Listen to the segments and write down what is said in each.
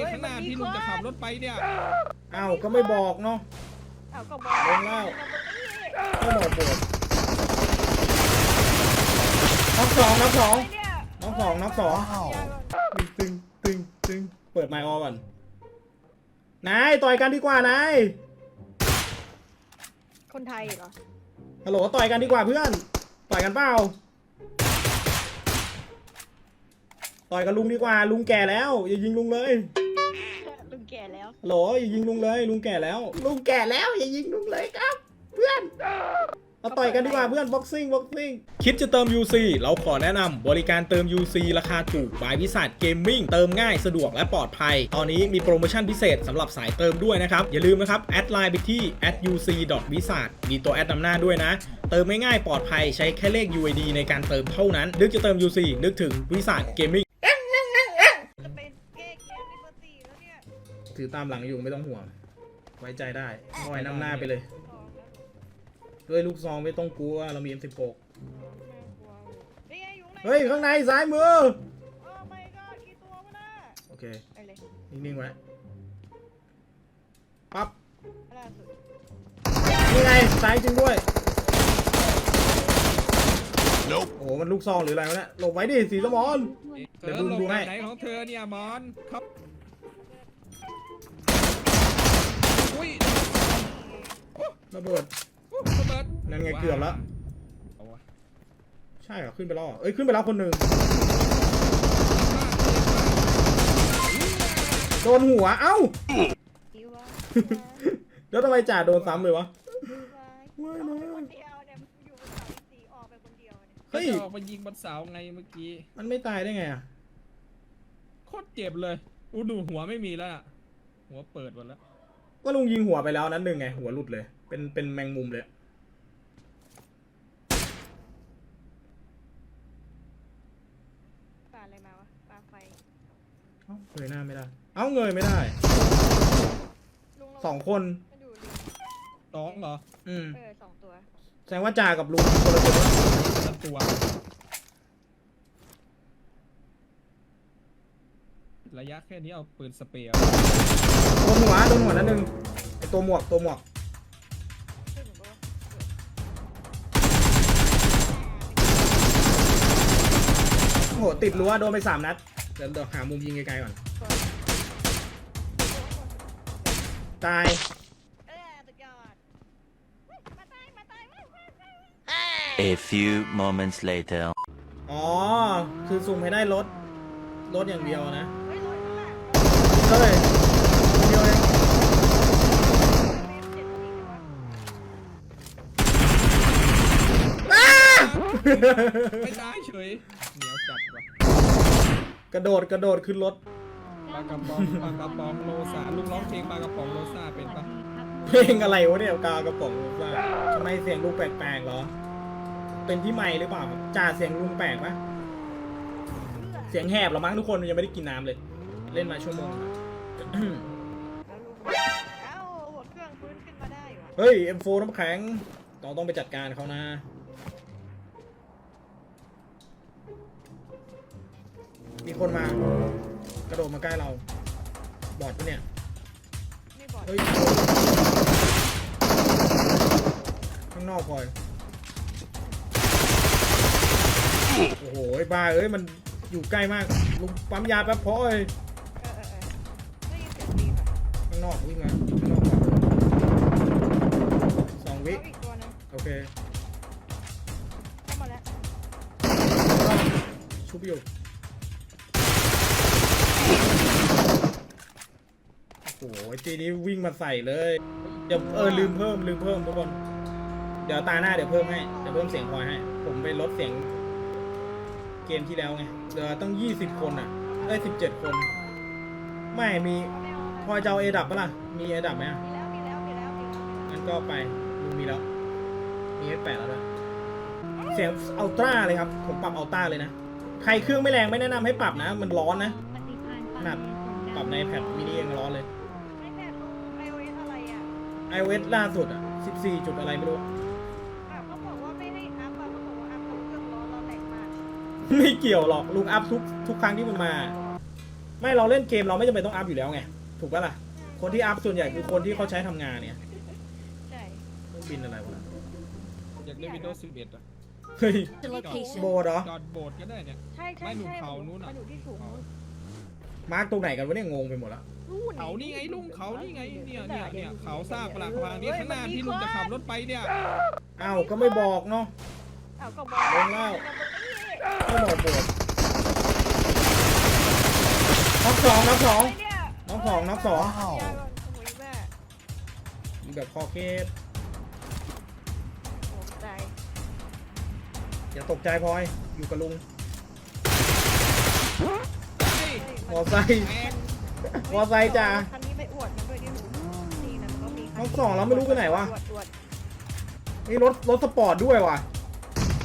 นี่ข้างหน้าที่ลุงจะขับรถไปเนี่ยอ้าวก็ไม่บอกเนาะ เอาก็บอกลงแล้วก็บอกปวดน็อกสองน็อกสองเนี่ยน็อกสองน็อกสองว้าวตึงตึงตึงเปิดไมค์ออก่อน นายต่อยกันดีกว่านาย คนไทยเหรอ ฮัลโหลต่อยกันดีกว่าเพื่อน ต่อยกันเปล่า ต่อยกับลุงดีกว่าลุงแก่แล้ว อย่ายิงลุงเลย หลอย่ายิงลุงเลยลุงแก่แล้ว ลุงแก่แล้วอย่ายิงลุงเลยครับ เพื่อนเราต่อยกันดีกว่าเพื่อนบ็อกซิ่งบ็อกซิ่งคิดจะเติม UC เราขอแนะนำบริการเติม UC ราคาถูกบายวิสัทเกมมิ่งเติมง่ายสะดวกและปลอดภัย ตอนนี้มีโปรโมชั่นพิเศษสำหรับสายเติมด้วยนะครับ อย่าลืมนะครับ แอดไลน์ไปที่ @uc.visat มีตัวแอดนำหน้าด้วยนะ เติมง่ายๆปลอดภัยใช้แค่เลข UID ในการเติมเท่านั้น นึกจะเติม UC นึกถึงวิสัทเกมมิ่ง ถือตามหลังอยู่ไม่ต้องห่วง ไว้ใจได้ปล่อยนำหน้าไปเลยสองแล้วด้วยลูกซองไม่ต้องกลัว เรามี M16 น่ากลัวนี่ไงอยู่ข้างในเฮ้ย ข้างในซ้ายมือ โอ้ไม่ก็กี่ตัววะน่ะโอเค ไปเลยนิ่งๆไว้ ปั๊บ ล่าสุดนี่ไงซ้ายจริงด้วย Nope. โอ้โห มันลูกซองหรืออะไรวะเนี่ยหลบไว้ดิสีสมอนเธเดี๋ยวอลุงลงดูให้แบบไหนของเธอเนี่ยมอนครับ อุ้ยระเบิดโอ้ระเบิดนั่นไงเกือบแล้ว เอาวะใช่เหรอขึ้นไปแล้วเหรอเอ้ยขึ้นไปแล้วคนหนึ่งโดนหัวเอ้าอีวะแล้วทำไมจ่าโดนซ้ำเลยวะ ไม่ไม่นะนะคนเดียวเนี่ยอยู่บนเขาสี่ออกไปคนเดียวเนี่ยเฮ้ย จะออกมายิงบนเสาไงเมื่อกี้ มันไม่ตายได้ไงอะโคตรเจ็บเลยอู้ดูหัวไม่มีแล้วอะหัวเปิดหมดแล้ว ก็ลุงยิงหัวไปแล้วนั้นหนึ่งไง หัวหลุดเลย เป็นเป็นแมงมุมเลย ปาอะไรมาวะปาไฟเอ้าเงยหน้าไม่ได้ เอ้าเงยไม่ได้ลุงเราสองคน มันอยู่ริมน้องเหรออืมเออสองตัว แสดงว่าจ่ากับลุงคนละตัว ตัตัว ระยะแค่นี้เอาปืนสเปรย์เอาโดนหัวโดนหัวนั้นหนึ่งไอตัวหมวกตัวหมวกซึ่งผมก็ว่าโอ้โหติดรั้วโดนไปสามนัดเดี๋ยวเดี๋ยวหามุมยิงไกลๆก่อนตายเออสุดยอดเฮ้ยมาตายมาตายเว้ยเว้ยเว้ย A few moments later. อ๋อ คือสุ่มให้ได้รถ รถอย่างเดียวนะ เฮ้ยรถข้างหลัง ก็เลยเดียวเองเจ็ดทีเลยวะอ้าไม่ได้เฉยเหนียวจัดว่ะกระโดดกระโดดขึ้นรถ ปลากระป๋องปลากระป๋องโลซาลูกร้องเพลงปลากระป๋องโลซาเป็นปะเพลงอะไรวะเนี่ยกากระป๋องลูกว่าทำไมเสียงลุงแปลกๆเหรอ เป็นที่ไมค์หรือเปล่าครับจ่าเสียงลุงแปลกปะเสียงแหบเหรอมั้งทุกคนยังไม่ได้กินน้ำเลย เล่นมาชั่วโมงแล้วแล้วลุง เอ้าหัวเครื่องฟื้นขึ้นมาได้วะเฮ้ย M4 น้ำแข็งเราต้องไปจัดการเขานะ มีคนมากระโดดมาใกล้เรา บอดปะเนี่ย ไม่บอกเฮ้ย ข้างนอกพลอย โอ้โหไอ้บ้าเอ้ย มันอยู่ใกล้มาก ลุงปั๊มยาแป๊บพอเอ้ยางนอกวิ่งมาข้างนอกก่อนสองวิเอาอีกตัวหนึงโอเคเข้ามาแล้วชุบอยู่โอ้โหไอ้จีนี้วิ่งมาใส่เลยเดี๋ยวเออลืมเพิ่มลืมเพิ่มทุกคนเดี๋ยวตาหน้าเดี๋ยวเพิ่มให้เดี๋ยวเพิ่มเสียงพลอยให้ ผมไปลดเสียงเกมที่แล้วไงเหลือต้องยี่สิบคนอะได้สิบเจ็ดคน ไม่มีพล อยจะเอาเอดับปะล่ะ มีเอดับไหมอะมีแล้วมีแล้วมีแล้วมีแล้วงั้นก็ไปลุงมีแล้ว มี F8 แล้วด้วยเสียงอัลตร้าเลยครับ ผมปรับอัลตร้าเลยนะ ใครเครื่องไม่แรงไม่แนะนำให้ปรับนะ มันร้อนนะขนาดปรับในแพดมินิยังร้อนเลย ไอแพดลุงไอโอเอสอะไรอะ iOS ล่าสุดอะ 14 จุดอะไรไม่รู้ อะเขาบอกว่าไม่ให้อัพอะเขาบอกว่าอัพเพราะเครื่องร้อนเราแรงมากไม่เกี่ยวหรอกลุงอัพทุกทุกครั้งที่มันมาเไม่เราเล่นเกมเราไม่จำเป็นต้องอัพอยู่แล้วไง ถูกปะล่ะ คนที่อัพส่วนใหญ่คือคนที่เขาใช้ทำงานเนี่ยใช่เครื่องบินอะไรวะอยากได้วินโดว์11อะเฮ้ย The location. โบดเหรอ จอดโบสถ์ก็ได้เนี่ย ใช่ใช่ไม่หนุ่มใช่เขานู้นอะมันอยู่ที่สูงนู้นมาร์กตรงไหนกันวะเนี่ยงงไปหมดละนู่นเขานี่ไงลุงเขานี่ไงเนี่ยเนี่ยเนี่ยเขาซากปลาพางนี่ข้างหน้าที่ลุงจะขับรถไปเนี่ยอ้าวก็ไม่บอกเนาะ เอาก็บอกลงแล้วไม่บอกโบดน็อกสองน็อกสองเนี่ยน็อก สองน็อกสองยาก่อนโอ้ยแม่มีแบบคอเคสโอ้ใจอย่าตกใจพลอย อยู่กับลุงเฮ้ยมอไซค์แม็กมอไซค์จ้าคันนี้ไปอวดกันด้วยดิหนูนี่นะมันก็มีน็อกสองแล้วไม่รู้ไปไหนวะอดอวดนี่รถรถสปอร์ตด้วยว่ะ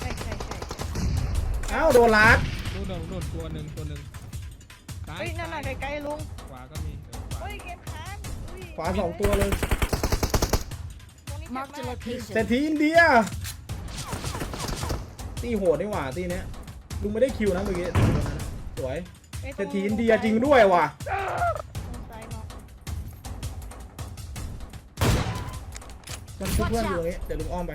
ใช่ใช่ใช่อ้าวโดนลัดนู่นนู่นนู่นตัวหนึ่งตัวหนึ่งซ้ายเฮ้ยนั่นน่ะซ้ายไกลๆลุง ยเกมค้างอุ้ยขวาสองตัวเลยตรงนี้เจ็บ Marked a มากเศรษ location. ฐีอินเดีย ตีโหดนี่หว่าตีเนี้ยลุงไม่ได้คิวนะเมื่อกี้ตีตรงนั้นนะสวยไอ้ตเศรรงษฐีอินเดียจริงด้วยว่ะตรงซ้ายเนาะมันชุบเพื่อนอยู่ตรงนี้เดี๋ยวลุงอ้อมไป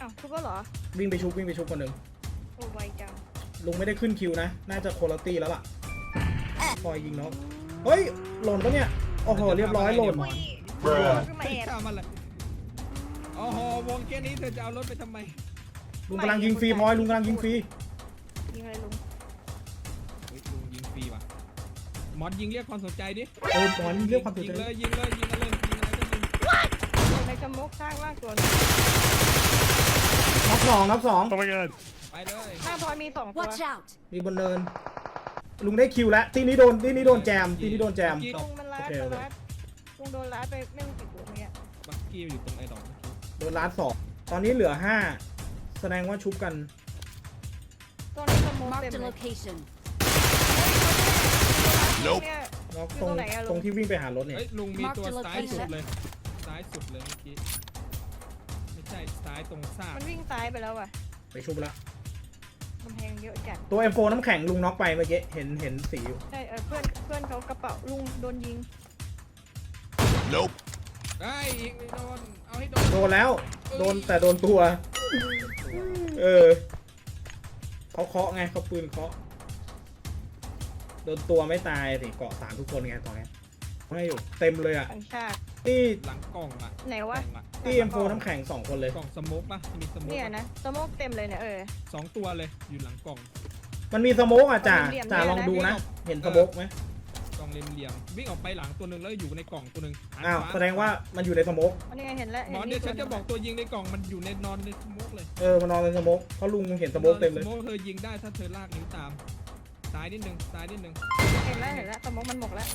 อ้าวทุกก็เหรอวิ่งไปชุบวิ่งไปชุบคนหนึ่งโอ้ไวจังลุงไม่ได้ขึ้นคิวนะ น่าจะโคนละตีแล้วล่ะพลอยยิงน็อก เฮ้ยหล่นปะเนี่ย โอ้โห เรียบร้อยหล่นอุ้ยเบื่อขึ้นมาแอบทำอะไรโอ้โหวงแค่นี้เธอจะเอารถไปทำไมลุงกำลังยิงฟรีพลอย ลุงกำลังยิงฟรี ยิงอะไรลุงเฮ้ยลุงยิงฟรีว่ะมอสยิงเรียกความสนใจดิเออตอนนี้เรียกความสนยิงใจเลยยิงเลยยิงอะไรยิงอะไรก็ยิงอยู่ในกระมกสร้างมากตัวหนึงน็อกสองน็อกสองไปเลย หน้าพลอยมีสองตัว Watch out. มีบนเนิน ลุงได้คิวแล้วตีนี้โดนตีนี้โดนแจมตีนี้โดนแจมลุงมันลัดโอเค มันโอเคลัดลุงโดนลัดไปไม่รู้กี่ตัวเมื่อกี้บักกี้อยู่ตรงไอ้ดอกเมื่อกี้โดนล้านสองตอนนี้เหลือห้าแสดงว่าชุบกันตัวนี้กระมกเต็ม Marked a เลย location. เนี่ยน็อกอยู่ตรงตรงไหนอะลุง ตรงที่วิ่งไปหารถเนี่ยเฮ้ยลุงมีตัว Mark the ซ้ายสุด location เลย ซ้ายสุดเลยเมื่อกี้ ไม่ใช่ซ้ายตรงซากมันวิ่งซ้ายไปแล้วอะไปชุบแล้ว กำแพงเยอะจัดตัว M4 น้ำแข็งลุงน็อกไปเมื่อกี้เห็นเห็นสีอยู่ใช่เออเพื่อนเพื่อนเขากระเป๋าลุงโดนยิงได้อีกไม่โดน เอาให้โดนโดนแล้ว โดนแต่โดนตัว เออเขาเคาะไงเขาปืนเคาะโดนตัวไม่ตายสิเกาะสามทุกคนไงตอนเนี้ย ไม่อยู่เต็มเลยอะต่างชาติที่หลังกล่องอะไหนกล่วะองอะที่ M4 น้ำแข็งสองคนเลย กล่องสโมกปะมีสโมกเนี่ยปะนะสโมกเต็มเลยเนี่ยเออ สองตัวเลยอยู่หลังกล่องมันมีสโมกอะจ่าเหลี่ยมๆจ่าเนี่ยนะลองดูนะ เห็นสโมกไหมกล่องเหลี่ยมๆวิ่งออกไปหลังตัวหนึ่งแล้วอยู่ในกล่องตัวหนึ่งหันอ้าวขแสดงว่ามันอยู่ในสโมกอันนี้ไงเห็นแล้วหมอห็เดี๋ยวฉันตัวจะบอกตัวยิงในกล่องมันอยู่ในนอนในสโมกเลยเออมันนอนในสโมกเพราะลุงเห็นสโมกเต็มเลยสโมกเธอยิงได้ถ้าเธอลากนิ้วตามซ้ายนิดนึงซ้ายนิดนึงเห็นแล้วเห็นแล้วสโมกมันหมกแล้ว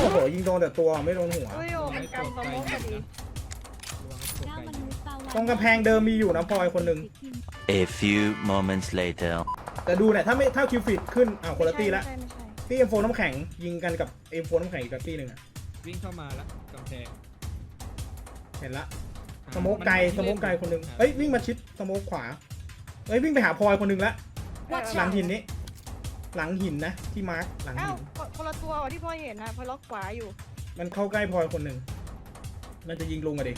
โอ้โหยิงโดนแต่ตัวไม่โดนหัว อุ้ยโอ้มันกำสโมกพอดีระวังตัวไกลยิงตรงกำแพงเดิมมีอยู่นะพลอยคนหนึ่ง A few moments later. แต่ดูเนี่ยถ้าไม่ถ้าคิวฟิตขึ้นอ้าวคนละตีละไม่ใช่ไม่ใช่ตีเอ็มโฟน้ำแข็งยิงกันกับเอ็มโฟน้ำแข็งอีกตีหนึ่งอะวิ่งเข้ามาแล้วกำแพงเห็นละหาสโมกไกลมันสโมกไกลคนหนึ่งหาเอ้ยวิ่งมาชิดสโมกขวาเอ้ยวิ่งไปหาพลอยคนหนึ่งละ Watch หลัง out. หินนี้ หลังหินนะที่มาร์คหลังอ้าวหิน คนคนละตัวว่ะที่พ่อเห็นนะพอล็อกขวาอยู่ มันเข้าใกล้พลอยคนหนึ่งมันจะยิงลุงอะดิ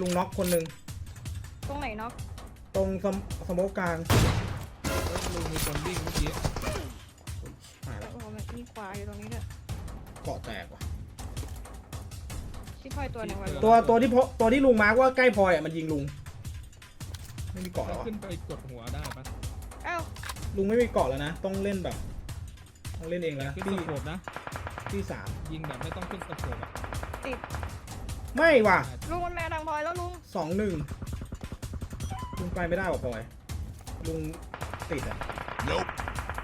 ลุงน็อกคนหนึ่งตรงไหนเนาะตรงสมสโมกกลางเฮ้ยลุงมีคนวิ่งเมื่อกี้หายละโอ้โหมันมีขวาอยู่ตรงนี้ด้วยเกาะแตกว่ะชิดพลอยตัวหนึ่งว่ะลุงตัวตัวที่พตัวที่ลุงมาร์กว่าใกล้พลอยอะมันยิงลุง ไม่มีเกาะแล้วอะขึ้นไปกดหัวได้ปะอ้าว ลุงไม่มีเกาะแล้วนะ ต้องเล่นแบบ ต้องเล่นเองแล้วขึ้นที่สโคปนะ ที่สามยิงแบบไม่ต้องขึ้นสโคปอะติดไม่ว่ะลุงมันแม่ทางพลอยแล้วลุงสองหนึ่งลุงไปไม่ได้ว่ะพลอย ลุงติดอะ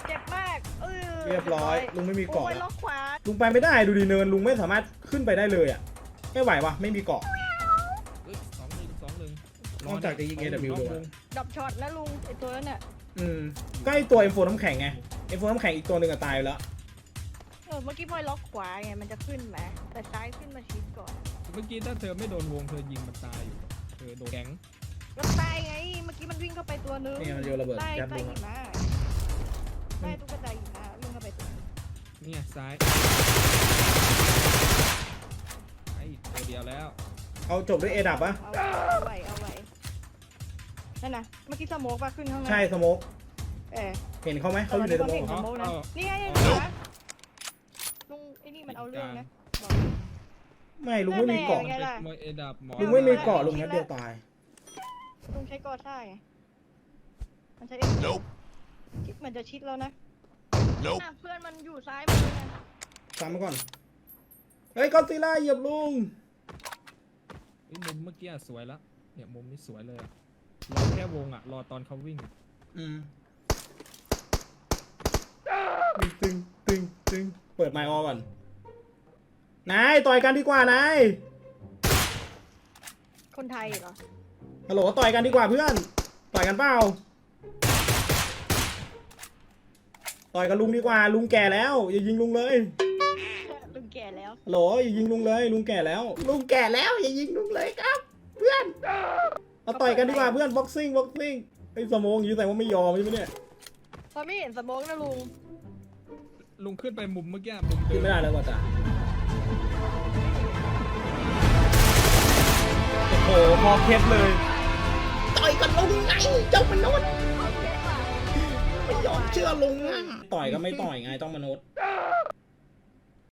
เจ็บมากเออเรียบร้อย ลุงไม่มีเกาะโอ้ยแล้วล็อกขวาลุงไปไม่ได้ดูดีเนินลุงไม่สามารถขึ้นไปได้เลยอะไม่ไหวว่ะไม่มีเกาะ เอ้ยสองหนึ่งสองหนึ่งนอกจากจะยิง AW นอกด้วยวงดับช็อตนะลุงไอตัวนั้นน่ะ อืมใกล้ตัวเอ็มโฟน้ำแข็งไงเอ็มโฟน้ำแข็งอีกตัวหนึ่งอะตายไปแล้ว เออเมื่อกี้พลอยล็อกขวาไงมันจะขึ้นไหมแต่ซ้ายขึ้นมาชิดก่อน เมื่อกี้ถ้าเธอไม่โดนวงเธอยิงมันตายอยู่ เธอโดนแก๊งก็ตายไงมื่อกี้มันวิ่งเข้าไปตัวนึงนี่มันโยนระเบิดใต้ยัดใต้ลุงหิอะมะใต้ตุ๊กตาหิมะวิ่งเข้าไปตัวนึงเนี่ยซ้ายไอ้ตัวเดียวแล้ว เอาจบด้วยเอดับปะเอาไว้เอาไว้ นั่นนะเมื่อกี้สโมกปะขึ้นข้างหน้าใช่สโมกเออเห็นเขาไหมเขาอยู่ในสโมกเห็นเหรสอโมกนะเอานี่ไงเอาเห็นไหมลุงไอ้นี่มันเอาเรื่องนะบอกไม่ลุงไม่มีเกาะไงล่ะมวยเอดับหมอลุงไม่มีเกาะลุงนัดเดียวตายลุงใช้กอซ่าไงมันใช้เองชิดมันจะชิดแล้วนะอะเพื่อนมันอยู่ซ้ายมือนะตามมาก่อนเฮ้ยกอนซีล่าเหยียบลุงไอ้มุมเมื่อกี้อะสวยแล้วเนี่ยมุมนี้สวยเลยอะ รอแค่วงอะรอตอนเขาวิ่งอืมตึงตึงตึงเปิดไมค์ออก่อน นาย ต่อยกันดีกว่า นาย คนไทยเหรอ ฮัลโหลต่อยกันดีกว่าเพื่อน ต่อยกันเปล่า ต่อยกับลุงดีกว่า ลุงแก่แล้ว อย่ายิงลุงเลย ลุงแก่แล้ว ฮัลโหลอย่ายิงลุงเลย ลุงแก่แล้ว ลุงแก่แล้ว อย่ายิงลุงเลยครับ เพื่อน เอาต่อยกันดีกว่าเพื่อนบ็อกซิ่งบ็อกซิ่งไอ้สมองอย่างนี้แต่ว่าไม่ยอมใช่ไหมเนี่ยตอนไม่เห็นสโมกนะลุงลุงขึ้นไปมุมเมื่อกี้มุมเดิขึ้นมไม่ได้แล้วว่าจ้ะโอ้โหพอเคสเลย ต่อยกันลุงไงเจ้ามนุษย์ไม่ยอมเชื่อลุงอะต่อยก็ไม่ต่อยไงต้องมนุษย์